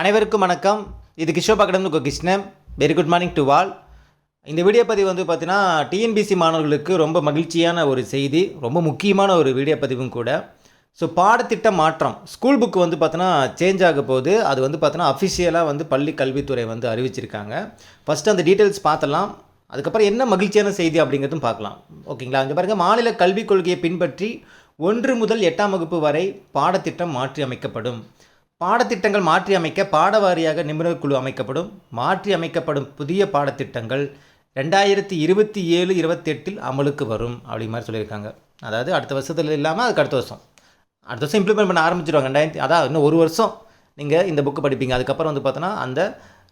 அனைவருக்கும் வணக்கம். இது கிஷோப் academy Krishnan. Very good morning to all இந்த வீடியோ பதிவு வந்து பார்த்தீங்கன்னா டிஎன்பிசி மாணவர்களுக்கு ரொம்ப மகிழ்ச்சியான ஒரு செய்தி ரொம்ப முக்கியமான ஒரு வீடியோ பதிவும் கூட. ஸோ பாடத்திட்ட மாற்றம். ஸ்கூல் புக் வந்து பார்த்தோன்னா சேஞ்ச் ஆக போகுது. அது வந்து பார்த்தோன்னா அஃபிஷியலாக வந்து பள்ளி கல்வித்துறை வந்து அறிவிச்சிருக்காங்க. ஃபஸ்ட்டு அந்த டீட்டெயில்ஸ் பார்த்தலாம் அதுக்கப்புறம் என்ன மகிழ்ச்சியான செய்தி அப்படிங்கிறதும் பார்க்கலாம் ஓகேங்களா? இங்கே பாருங்கள் மாநில கல்விக் கொள்கையை பின்பற்றி ஒன்று முதல் எட்டாம் வகுப்பு வரை பாடத்திட்டம் மாற்றி அமைக்கப்படும் பாடத்திட்டங்கள் மாற்றி அமைக்க பாடவாரியாக நிபுணர் குழு அமைக்கப்படும். மாற்றி அமைக்கப்படும் புதிய பாடத்திட்டங்கள் ரெண்டாயிரத்தி இருபத்தி ஏழு இருபத்தெட்டில் அமலுக்கு வரும் அப்படி மாதிரி சொல்லியிருக்காங்க. அதாவது அடுத்த வருஷத்தில் இல்லாமல் அதுக்கு அடுத்த வருஷம். அடுத்த வருஷம் இம்ப்ளிமெண்ட் பண்ண ஆரம்பிச்சிருவாங்க. ரெண்டாயிரத்தி அதான் இன்னும் ஒரு வருஷம் நீங்கள் இந்த புக்கு படிப்பீங்க. அதுக்கப்புறம் வந்து பார்த்தோன்னா அந்த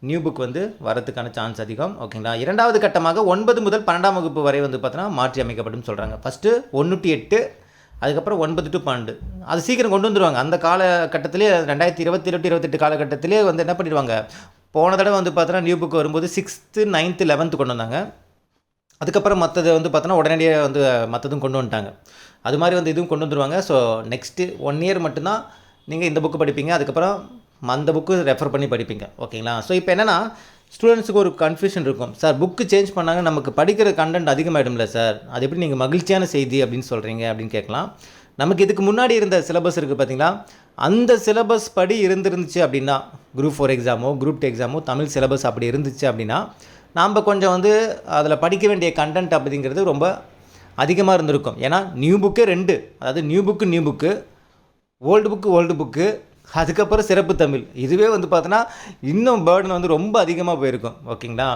நியூ புக் வந்து வரதுக்கான சான்ஸ் அதிகம். ஓகேங்களா? இரண்டாவது கட்டமாக ஒன்பது முதல் பன்னெண்டாம் வகுப்பு வரை வந்து பார்த்தோன்னா மாற்றி அமைக்கப்படும் சொல்கிறாங்க ஃபஸ்ட்டு ஒன்று டு எட்டு அதுக்கப்புறம் ஒன்பது டு பன்னெண்டு. அது சீக்கிரம் கொண்டு வந்துடுவாங்க அந்த காலகட்டத்திலே ரெண்டாயிரத்தி இருபத்தி டு இருபத்தெட்டு காலகட்டத்திலே வந்து என்ன பண்ணிடுவாங்க? போன தடவை வந்து பார்த்தோன்னா நியூ புக் வரும்போது சிக்ஸ்த்து நைன்த்து லெவன்த்து கொண்டு வந்தாங்க. அதுக்கப்புறம் மற்றது வந்து பார்த்தோன்னா உடனடியாக வந்து மற்றதும் கொண்டு வந்துட்டாங்க. அது மாதிரி வந்து இதுவும் கொண்டு வந்துடுவாங்க ஸோ நெக்ஸ்ட்டு ஒன் இயர் மட்டும்தான் நீங்கள் இந்த புக்கு படிப்பீங்க. அதுக்கப்புறம் அந்த புக்கு ரெஃபர் பண்ணி படிப்பீங்க. ஓகேங்களா ஸோ இப்போ என்னென்னா ஸ்டூடெண்ட்ஸுக்கு ஒரு கன்ஃபியூஷன் இருக்கும். சார் புக்கு சேஞ்ச் பண்ணாங்க நமக்கு படிக்கிற கண்டென்ட் அதிகமாகிடும்ல சார் அது எப்படி நீங்கள் மகிழ்ச்சியான செய்தி அப்படின்னு சொல்கிறீங்க அப்படின்னு கேட்கலாம். நமக்கு இதுக்கு முன்னாடி இருந்த சிலபஸ் இருக்குது பார்த்தீங்களா அந்த சிலபஸ் படி இருந்திருந்துச்சு அப்படின்னா குரூப் ஃபோர் எக்ஸாமோ குரூப் டூ எக்ஸாமோ தமிழ் சிலபஸ் அப்படி இருந்துச்சு அப்படின்னா நாம் கொஞ்சம் வந்து அதில் படிக்க வேண்டிய கண்டென்ட் அப்படிங்கிறது ரொம்ப அதிகமாக இருந்திருக்கும். ஏன்னா நியூ புக்கு ரெண்டு. அதாவது new book new book old book old book அதுக்கப்புறம் சிறப்பு தமிழ். இதுவே வந்து பார்த்தோன்னா இன்னும் பேர்டன் வந்து ரொம்ப அதிகமாக போயிருக்கும். ஓகேங்களா?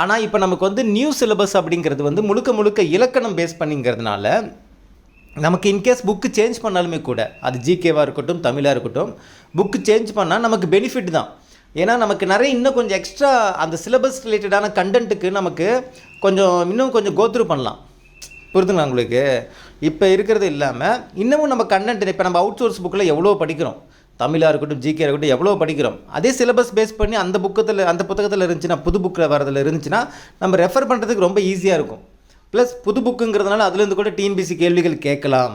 ஆனால் இப்போ நமக்கு வந்து நியூ சிலபஸ் அப்படிங்கிறது வந்து முழுக்க முழுக்க இலக்கணம் பேஸ் பண்ணிங்கிறதுனால நமக்கு இன்கேஸ் புக்கு சேஞ்ச் பண்ணாலுமே கூட அது ஜிகேவாக இருக்கட்டும் தமிழாக இருக்கட்டும் புக்கு சேஞ்ச் பண்ணால் நமக்கு பெனிஃபிட் தான். ஏன்னா நமக்கு நிறைய இன்னும் கொஞ்சம் எக்ஸ்ட்ரா அந்த சிலபஸ் ரிலேட்டடான கண்டென்ட்டுக்கு நமக்கு கொஞ்சம் இன்னும் கொஞ்சம் கோத்ரூ பண்ணலாம். புரிதுங்களா உங்களுக்கு? இப்போ இருக்கிறது இல்லாமல் இன்னமும் நம்ம கண்டென்ட் இப்போ நம்ம அவுட் சோர்ஸ் புக்கில் எவ்வளோ படிக்கிறோம். தமிழாக இருக்கட்டும் ஜிகே இருக்கட்டும் எவ்வளோ படிக்கிறோம். அதே சிலபஸ் பேஸ் பண்ணி அந்த புக்கத்தில் அந்த புத்தகத்தில் இருந்துச்சுன்னா புது புக்கில் வரதில் இருந்துச்சுன்னா நம்ம ரெஃபர் பண்ணுறதுக்கு ரொம்ப ஈஸியாக இருக்கும். ப்ளஸ் புது புக்குங்கிறதுனால அதுலேருந்து கூட டிஎன்பிசி கேள்விகள் கேட்கலாம்.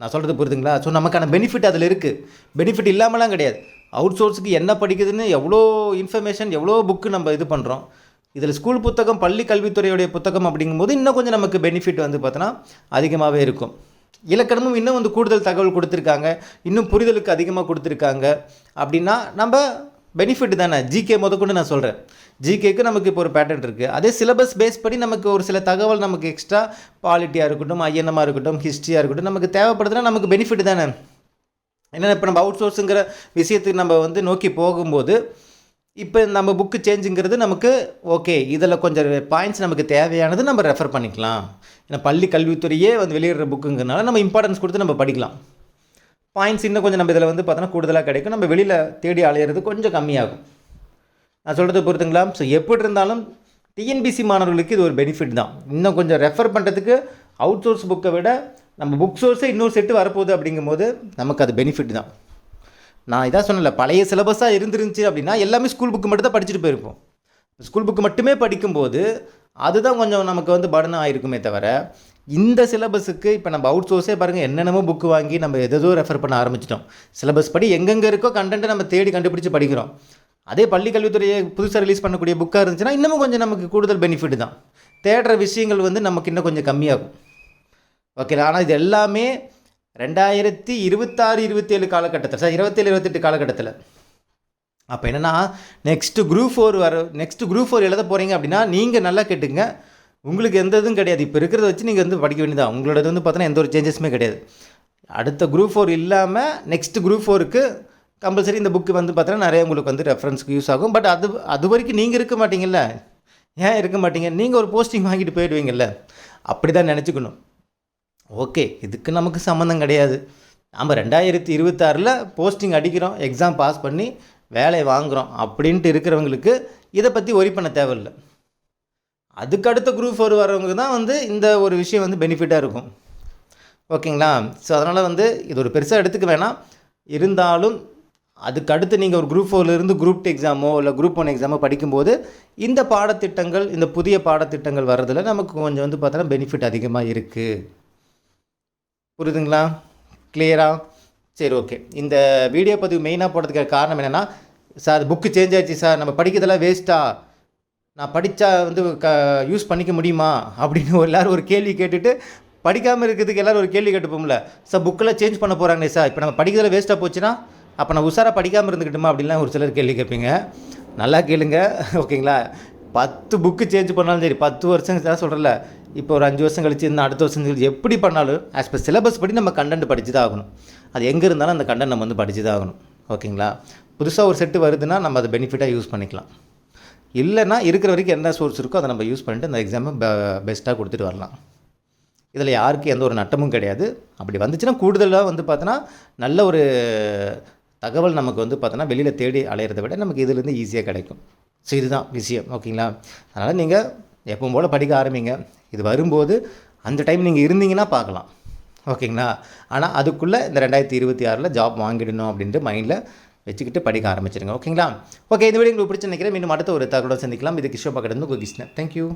நான் சொல்கிறது புரியுதுங்களா? ஸோ நமக்கான பெனிஃபிட் அதில் இருக்குது பெனிஃபிட் இல்லாமலாம் கிடையாது. அவுட் சோர்ஸுக்கு என்ன படிக்குதுன்னு எவ்வளோ இன்ஃபர்மேஷன் எவ்வளோ புக்கு நம்ம இது பண்ணுறோம் இதில் ஸ்கூல் புத்தகம் பள்ளி கல்வித்துறையுடைய புத்தகம் அப்படிங்கும்போது இன்னும் கொஞ்சம் நமக்கு பெனிஃபிட் வந்து பார்த்தோன்னா அதிகமாகவே இருக்கும். இலக்கணமும் இன்னும் வந்து கூடுதல் தகவல் கொடுத்துருக்காங்க. இன்னும் புரிதலுக்கு அதிகமாக கொடுத்துருக்காங்க. அப்படின்னா நம்ம பெனிஃபிட் தானே? ஜிகே முதற்கொண்டு நான் சொல்கிறேன் ஜிகேக்கு நமக்கு இப்போ ஒரு பேட்டர்ன் இருக்குது அதே சிலபஸ் பேஸ் படி நமக்கு ஒரு சில தகவல் நமக்கு எக்ஸ்ட்ரா பாலிட்டியாக இருக்கட்டும் ஐஎன்எம்மாக இருக்கட்டும் ஹிஸ்ட்ரியாக இருக்கட்டும் நமக்கு தேவைப்படுதுன்னா நமக்கு பெனிஃபிட் தானே? என்னென்ன இப்போ நம்ம அவுட் சோர்ஸுங்கிற விஷயத்துக்கு நம்ம வந்து நோக்கி போகும்போது இப்போ நம்ம புக்கு சேஞ்சுங்கிறது நமக்கு ஓகே இதில் கொஞ்சம் பாயிண்ட்ஸ் நமக்கு தேவையானது நம்ம ரெஃபர் பண்ணிக்கலாம். ஏன்னா பள்ளி கல்வித்துறையே வந்து வெளியிடுற புக்குங்கிறனால நம்ம இம்பார்ட்டன்ஸ் கொடுத்து நம்ம படிக்கலாம். பாயிண்ட்ஸ் இன்னும் கொஞ்சம் நம்ம இதில் வந்து பார்த்தோன்னா கூடுதலாக கிடைக்கும். நம்ம வெளியில் தேடி அலையிறது கொஞ்சம் கம்மியாகும். நான் சொல்கிறது பொறுத்துங்களா? ஸோ எப்படி இருந்தாலும் டிஎன்பிசி மாணவர்களுக்கு இது ஒரு பெனிஃபிட் தான். இன்னும் கொஞ்சம் ரெஃபர் பண்ணுறதுக்கு அவுட் சோர்ஸ் புக்கை விட நம்ம புக் சோர்ஸே இன்னொரு செட்டு வரப்போகுது அப்படிங்கும்போது நமக்கு அது பெனிஃபிட் தான். நான் இதான் சொன்னல பழைய சிலபஸாக இருந்துருந்துச்சு அப்படின்னா எல்லாமே ஸ்கூல் புக்கு மட்டும் தான் படிச்சுட்டு போயிருப்போம். ஸ்கூல் புக்கு மட்டுமே படிக்கும்போது அதுதான் கொஞ்சம் நமக்கு வந்து படனாக ஆகிருக்குமே தவிர இந்த சிலபஸுக்கு இப்போ நம்ம அவுட் சோர்ஸே பாருங்கள் என்னென்னமோ புக்கு வாங்கி நம்ம எதோ ரெஃபர் பண்ண ஆரம்பிச்சிட்டோம். சிலபஸ் படி எங்கெங்கே இருக்கோ கண்டென்ட்டை நம்ம தேடி கண்டுபிடிச்சி படிக்கிறோம். அதே பள்ளி கல்வித்துறையை புதுசாக ரிலீஸ் பண்ணக்கூடிய புக்காக இருந்துச்சுன்னா இன்னமும் கொஞ்சம் நமக்கு கூடுதல் பெனிஃபிட் தான். தேடுற விஷயங்கள் வந்து நமக்கு இன்னும் கொஞ்சம் கம்மியாகும். ஓகே ஆனால் இது எல்லாமே ரெண்டாயிரத்தி இருபத்தாறு இருபத்தேழு காலகட்டத்தில் சார் இருபத்தேழு இருபத்தெட்டு காலகட்டத்தில். அப்போ என்னென்னா நெக்ஸ்ட்டு குரூப் ஃபோர் வர நெக்ஸ்ட்டு குரூப் ஃபோர் எழுத போகிறீங்க அப்படின்னா நீங்கள் நல்லா கேட்டுங்க உங்களுக்கு எந்த இதுவும் கிடையாது. இப்போ இருக்கிறத வச்சு நீங்கள் வந்து படிக்க வேண்டியதான் உங்களோடது வந்து பார்த்தோன்னா எந்த ஒரு சேஞ்சஸுமே கிடையாது. அடுத்த குரூப் ஃபோர் இல்லாமல் நெக்ஸ்ட் குரூப் ஃபோருக்கு கம்பல்சரி இந்த புக்கு வந்து பார்த்தோன்னா நிறைய உங்களுக்கு வந்து ரெஃபரன்ஸ்க்கு யூஸ் ஆகும். பட் அது அது வரைக்கும் நீங்கள் இருக்க மாட்டீங்கல்ல? ஏன் இருக்க மாட்டீங்க? நீங்கள் ஒரு போஸ்டிங் வாங்கிட்டு போயிடுவீங்கல்ல? அப்படி தான் நினச்சிக்கணும். ஓகே இதுக்கு நமக்கு சம்மந்தம் கிடையாது. நம்ம ரெண்டாயிரத்தி இருபத்தாறில் போஸ்டிங் அடிக்கிறோம் எக்ஸாம் பாஸ் பண்ணி வேலையை வாங்குகிறோம் அப்படின்ட்டு இருக்கிறவங்களுக்கு இதை பற்றி ஒரி பண்ண தேவையில்லை. அதுக்கு அடுத்த குரூப் ஃபோர் வரவங்க தான் வந்து இந்த ஒரு விஷயம் வந்து பெனிஃபிட்டாக இருக்கும். ஓகேங்களா? ஸோ அதனால் வந்து இது ஒரு பெருசாக எடுத்துக்க வேணாம். இருந்தாலும் அதுக்கு அடுத்து நீங்கள் ஒரு குரூப் ஃபோர்லேருந்து குரூப் டூ எக்ஸாமோ இல்லை குரூப் ஒன் எக்ஸாமோ படிக்கும்போது இந்த பாடத்திட்டங்கள் இந்த புதிய பாடத்திட்டங்கள் வர்றதில் நமக்கு கொஞ்சம் வந்து பார்த்தோன்னா பெனிஃபிட் அதிகமாக இருக்குது புரியுதுங்களா கிளியராக சரி ஓகே இந்த வீடியோ பதிவு மெயினாக போடுறதுக்கு காரணம் என்னென்னா சார் புக்கு சேஞ்ச் ஆயிடுச்சு சார் நம்ம படிக்கிறதெல்லாம் வேஸ்ட்டா நான் படித்தா வந்து க யூஸ் பண்ணிக்க முடியுமா? அப்படின்னு எல்லோரும் ஒரு கேள்வி கேட்டுட்டு படிக்காமல் இருக்கிறதுக்கு எல்லோரும் ஒரு கேள்வி கேட்டுப்போம்ல. சார் புக்கெல்லாம் சேஞ்ச் பண்ண போகிறாங்களே சார் இப்போ நம்ம படிக்கிறதில் வேஸ்ட்டாக போச்சுன்னா அப்போ நான் உஷாராக படிக்காமல் இருந்துக்கிட்டுமா அப்படின்லாம் ஒரு சிலர் கேள்வி கேட்பீங்க. நல்லா கேளுங்க ஓகேங்களா பத்து புக்கு சேஞ்ச் பண்ணாலும் சரி பத்து வருஷம் தான் சொல்கிறல இப்போ ஒரு அஞ்சு வருஷம் கழிச்சு இன்னும் அடுத்த வருஷம் கழிச்சு எப்படி பண்ணாலும் ஆஸ் பர் சிலபஸ் படி நம்ம கண்டென்ட் படிச்சு தான் ஆகணும் அது எங்கே இருந்தாலும் அந்த கண்டென்ட் நம்ம வந்து படித்து தான் ஆகணும் ஓகேங்களா? புதுசாக ஒரு செட்டு வருதுன்னா நம்ம அதை பெனிஃபிட்டாக யூஸ் பண்ணிக்கலாம். இல்லைன்னா இருக்கிற வரைக்கும் என்ன சோர்ஸ் இருக்கோ அதை நம்ம யூஸ் பண்ணிட்டு அந்த எக்ஸாமை பெஸ்ட்டாக கொடுத்துட்டு வரலாம். இதில் யாருக்கும் எந்த ஒரு நட்டமும் கிடையாது. அப்படி வந்துச்சுன்னா கூடுதலாக வந்து பார்த்தோன்னா நல்ல ஒரு தகவல் நமக்கு வந்து பார்த்தோன்னா வெளியில் தேடி அலையிறத விட நமக்கு இதுலேருந்து ஈஸியாக கிடைக்கும். ஸோ இதுதான் விஷயம். ஓகேங்களா? அதனால் நீங்கள் எப்பவும் போல் படிக்க ஆரம்பிங்க. இது வரும்போது அந்த டைம் நீங்கள் இருந்தீங்கன்னா பார்க்கலாம். ஓகேங்களா? ஆனால் அதுக்குள்ளே இந்த ரெண்டாயிரத்தி இருபத்தி ஆறில் ஜாப் வாங்கிடணும் அப்படின்ட்டு மைண்டில் வச்சுக்கிட்டு படிக்க ஆரம்பிச்சிருங்க. ஓகேங்களா? ஓகே இந்த வீடியோ உங்களுக்கு பிடிச்சி நினைக்கிறேன். மீண்டும் அடுத்த ஒரு தகவலோடு சந்திக்கலாம். இது கிஷோ பக்கத்துலேருந்து கிருஷ்ணன் தேங்க்யூ